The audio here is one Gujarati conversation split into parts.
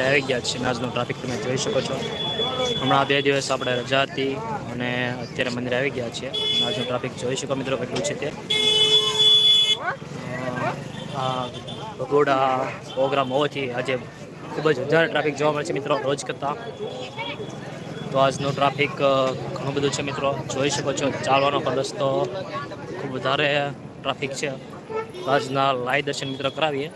આવી ગયા છે આજનો ટ્રાફિક તમે જોઈ શકો છો. હમણાં બે દિવસ આપણે રજા હતી અને અત્યારે મંદિર આવી ગયા છીએ. આજનો ટ્રાફિક જોઈ શકો મિત્રો કેટલું છે તે. ભગોડા પ્રોગ્રામ હોવાથી આજે ખૂબ જ વધારે ટ્રાફિક જોવા મળે છે મિત્રો રોજ કરતાં. તો આજનો ટ્રાફિક ઘણું બધું છે મિત્રો. જોઈ શકો છો, ચાલવાનો પણ રસ્તો ખૂબ વધારે ટ્રાફિક છે. આજના લાઈ દર્શન મિત્રો કરાવીએ.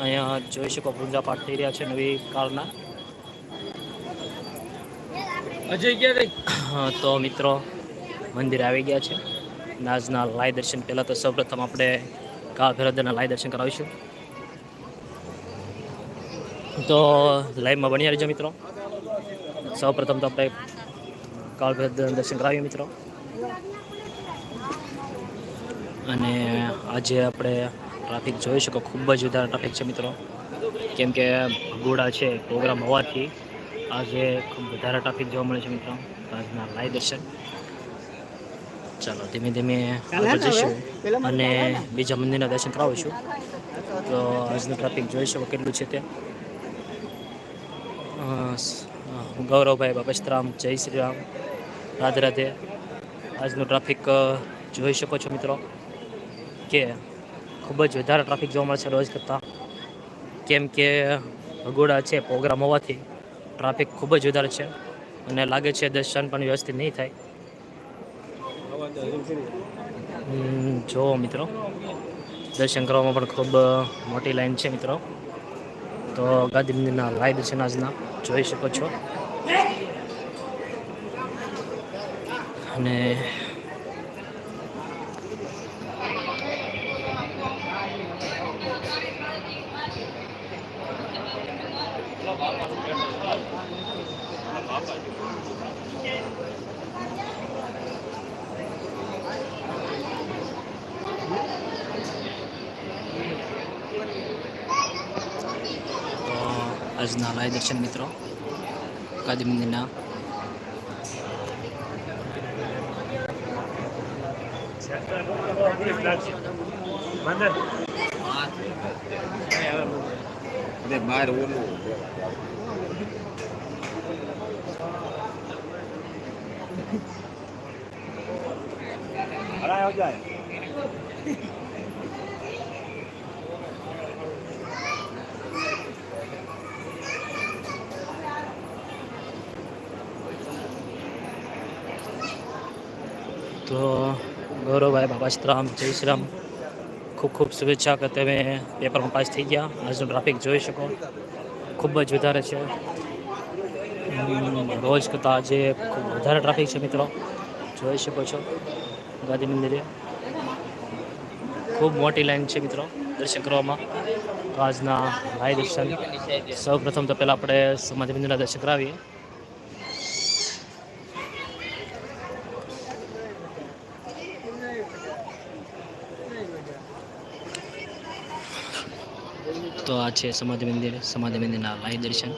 અહીંયા જોઈ શકો પૂજાપાઠ થઈ રહ્યા છે નવી કાળના. અજય તો મિત્રો મંદિર આવી ગયા છે. આજના લાય દર્શન પહેલાં તો સૌપ્રથમ આપણે કાળ ભૈરવના લાય દર્શન કરાવીશું. તો લાઈવમાં બન્યા રહેજો મિત્રો. સૌપ્રથમ તો આપણે કાળ ભૈરવ દર્શન કરાવીએ મિત્રો. અને આજે આપણે ટ્રાફિક જોઈ શકો ખૂબ જ વધારે ટ્રાફિક છે મિત્રો. કેમ કે ભગોડા છે પ્રોગ્રામ હોવાથી આજે ખૂબ વધારે ટ્રાફિક જોવા મળે છે મિત્રો. આજના લાઈવ દર્શન. ચાલો ધીમે ધીમે આગળ જઈશું અને બીજા મંદિરના દર્શન કરાવું છું તો આજનું ટ્રાફિક જોઈ શકો કેટલું છે તે. ગૌરવભાઈ બાપસ્તરામ જય શ્રી રામ રાધે રાધે. આજનું ટ્રાફિક જોઈ શકો છો મિત્રો. કે ખૂબ જ વધારે ટ્રાફિક જોવા મળશે રોજ કરતાં. કેમ કે ભગોડા છે પ્રોગ્રામ હોવાથી ટ્રાફિક ખૂબ જ વધારે છે અને લાગે છે દર્શન પણ વ્યવસ્થિત નહીં થાય. જુઓ મિત્રો, દર્શન કરવામાં પણ ખૂબ મોટી લાઈન છે મિત્રો. તો ગાંધી મંદિરના લાઈ દર્શન આજના, જોઈ શકો છો. અને તો આજના લાઈ દર્શન મિત્રો. કાદી મંદિરના. બહાર ઓલું. તો ગૌરવભાઈ બાબાશ્રામ જય શ્રી રામ ખૂબ ખૂબ શુભેચ્છા કે તમે પેપરમાં પાસ થઈ ગયા. આજનું ટ્રાફિક જોઈ શકો. ખૂબ જ વધારે છે. રોજ કરતાં આજે ખૂબ વધારે ટ્રાફિક છે મિત્રો. જોઈ શકો છો. ગાંધી મંદિરે. ખૂબ મોટી લાઈન છે મિત્રો, દર્શન કરવામાં. આજના ભાઈ દર્શન. સૌ પ્રથમ તો પહેલાં આપણે સમાધિ મંદિરના દર્શન કરાવીએ. તો આ છે સમાધિ મંદિર, સમાધિ મંદિરના લાઈ દર્શન.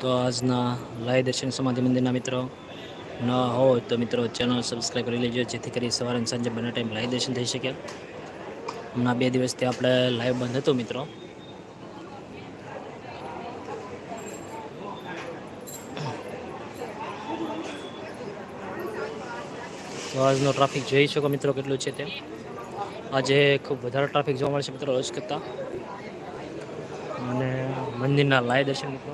તો આજના લાઈવ દર્શન સમાધિ મંદિરના મિત્રો, ન હોય તો મિત્રો ચેનલ સબસ્ક્રાઈબ કરી લેજો, જેથી કરી સવારે સાંજે બંને ટાઈમ લાઈવ દર્શન થઈ શકે. હમણાં બે દિવસથી આપણે લાઈવ બંધ હતું મિત્રો. આજનો ટ્રાફિક જોઈ શકો મિત્રો કેટલું છે તે. આજે ખૂબ વધારે ટ્રાફિક જોવા મળશે મિત્રો રોજ કરતાં. અને મંદિરના લાય દર્શન મિત્રો.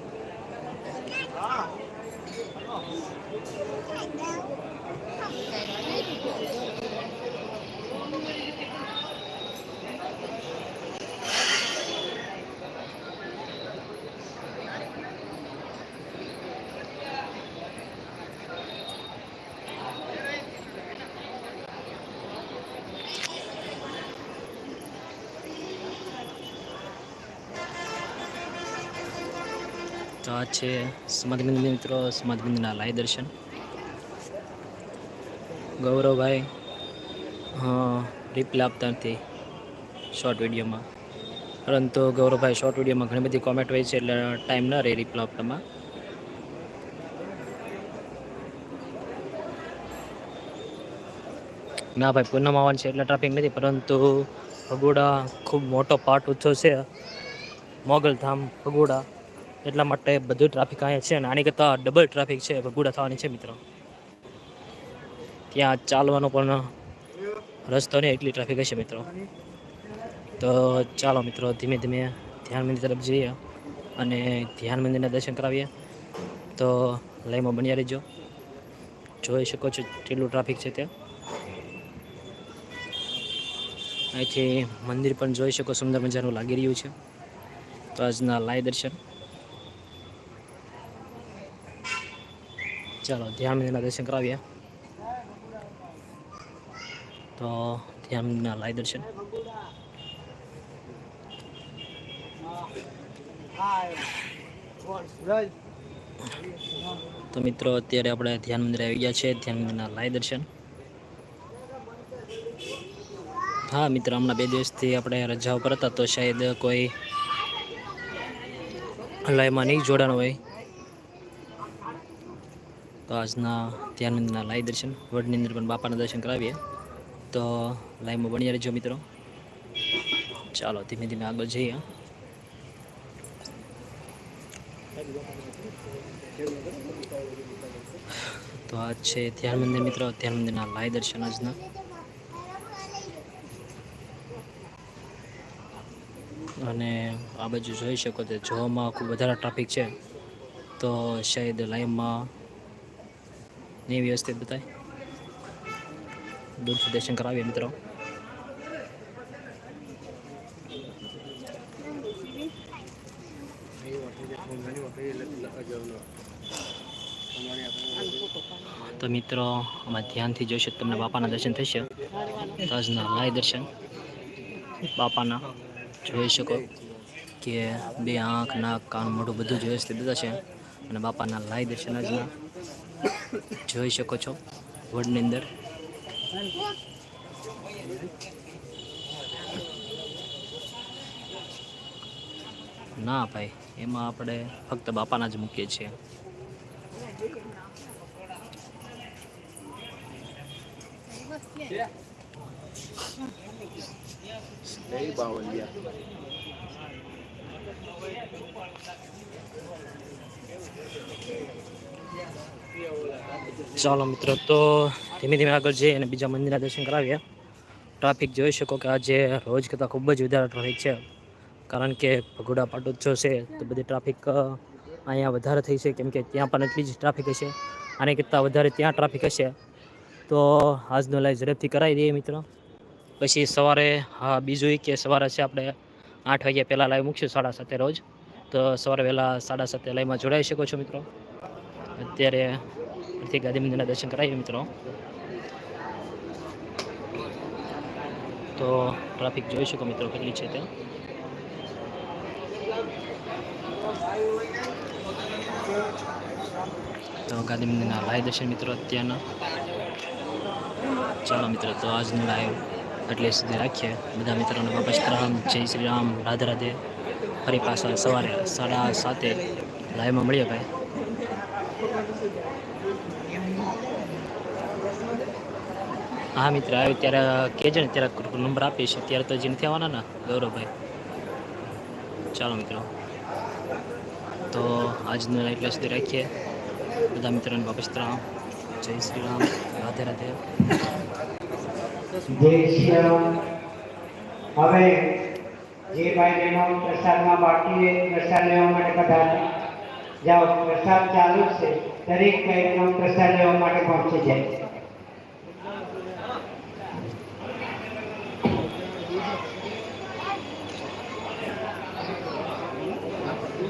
તો આ છે સમાધિબિંદ મિત્રો, સમાધિબિંદના લાય દર્શન. ગૌરવભાઈ, હા રિપ્લાય આપતા નથી શોર્ટ વિડીયોમાં. પરંતુ ગૌરવભાઈ શોર્ટ વિડીયોમાં ઘણી બધી કોમેન્ટ હોય છે, એટલે ટાઈમ ન રહે રિપ્લાય આપવામાં ના ભાઈ, પૂનમ આવવાનું છે એટલે ટ્રાફિક નથી, પરંતુ ભગોડા ખૂબ મોટો પાર્ટ ઉત્સવ છે મોગલધામ ભગોડા. એટલા માટે બધું ટ્રાફિક અહીંયા છે અને આની કરતાં ડબલ ટ્રાફિક છે, ભગુડા થવાની છે મિત્રો. ત્યાં ચાલવાનો પણ રસ્તો નહીં, એટલી ટ્રાફિક હશે મિત્રો. તો ચાલો મિત્રો, ધીમે ધીમે ધ્યાન મંદિર તરફ જઈએ અને ધ્યાન મંદિરના દર્શન કરાવીએ. તો લાઈનમાં બન્યા રહેજો. જોઈ શકો છો કેટલું ટ્રાફિક છે ત્યાં. અહીંથી મંદિર પણ જોઈ શકો, સુંદર મજાનું લાગી રહ્યું છે. તો આજના લાય દર્શન. ચાલો, ધ્યાન મંદિરના દર્શન કરાવીએ. તો ધ્યાન મંદિરના લાઈ દર્શન. તો મિત્રો, અત્યારે આપણે ધ્યાન મંદિરે આવી ગયા છે. ધ્યાન મંદિરના લાય દર્શન. હા, મિત્ર, હમણાં બે દિવસથી આપણે રજા ઉપર હતા, તો શાયદ કોઈ લયમાં નહીં જોડાણ હોય. તો આજના ધ્યાન મંદિરના લાઈ દર્શન, વડની અંદર પણ બાપાના દર્શન કરાવીએ. તો લાઈવમાં બની રહેજો મિત્રો. ચાલો, ધીમે ધીમે આગળ જઈએ. તો આ છે ધ્યાન મંદિર મિત્રો ધ્યાન મંદિરના લાઈ દર્શન આજના. અને આ બાજુ જોઈ શકો તો જોવામાં ખૂબ વધારે ટ્રાફિક છે. તો શાયદ લાઈવમાં નહીં વ્યવસ્થિત બતાય દૂરથી દર્શન કરાવીએ મિત્રો તો મિત્રો આમાં ધ્યાનથી જોઈશું તમને બાપાના દર્શન થશે તાજના લાય દર્શન બાપાના જોઈ શકો કે બે આંખ નાક કાન મોઢું બધું વ્યવસ્થિત બધા અને બાપાના લાય દર્શન આજના જોઈ શકો છો વડની અંદર. ના ભાઈ, એમાં આપણે ફક્ત બાપાના જ મૂકીએ છીએ. બાવલિયા ચાલો મિત્રો, તો ધીમે ધીમે આગળ જઈએ અને બીજા મંદિરના દર્શન કરાવીએ. ટ્રાફિક જોઈ શકો કે આજે રોજ કરતાં ખૂબ જ વધારે ટ્રાફિક છે. કારણ કે ભગોડા પાટોત્સવ છે, તો બધી ટ્રાફિક અહીંયા વધારે થઈ છે. કેમ કે ત્યાં પણ એટલી જ ટ્રાફિક હશે. આને કરતાં વધારે ત્યાં ટ્રાફિક હશે. તો આજનો લાઈવ ઝડપથી કરાવી દઈએ મિત્રો. પછી સવારે, હા, બીજું કે સવારે છે આપણે આઠ વાગ્યા પહેલાં લાઈવ મૂકશું સાડા સાતે રોજ. તો સવારે વહેલા સાડા સાતે લાઈવમાં જોડાઈ શકો છો મિત્રો. અત્યારે ફરીથી ગાંધી મંદિરના દર્શન કરાવીએ મિત્રો. તો ટ્રાફિક જોઈ શકો મિત્રો કેટલી છે તે. તો ગાંધી મંદિરના લાઈવ દર્શન મિત્રો અત્યારના. ચાલો મિત્રો, તો આજનું લાઈવ એટલે સુધી રાખીએ. બધા મિત્રોને વાપસ રામ, જય શ્રી રામ, રાધે રાધે. ફરી પાછા સવારે સાડા સાતે. લાઈવમાં મળીએ ભાઈ. હા, મિત્ર આવે ત્યારે કહેજો ને, ત્યારે નંબર આપીશ અત્યારે તો હજી નથી આવવાના ને, ગૌરવભાઈ. ચાલો, મિત્રો. તો આજનું લાઈવ એટલે સુધી રાખીએ. બધા મિત્રોને વાપસ રામ જય શ્રી રામ. રાધે રાધે. જય શ્રી રામ હવે જે ભાઈ બહેનો પ્રસાદમાં બાકી છે, પ્રસાદ લેવા માટે બધા જાઓ, પ્રસાદ ચાલુ જ છે. દરેક બહેનો પ્રસાદ લેવા માટે પહોંચી જાય.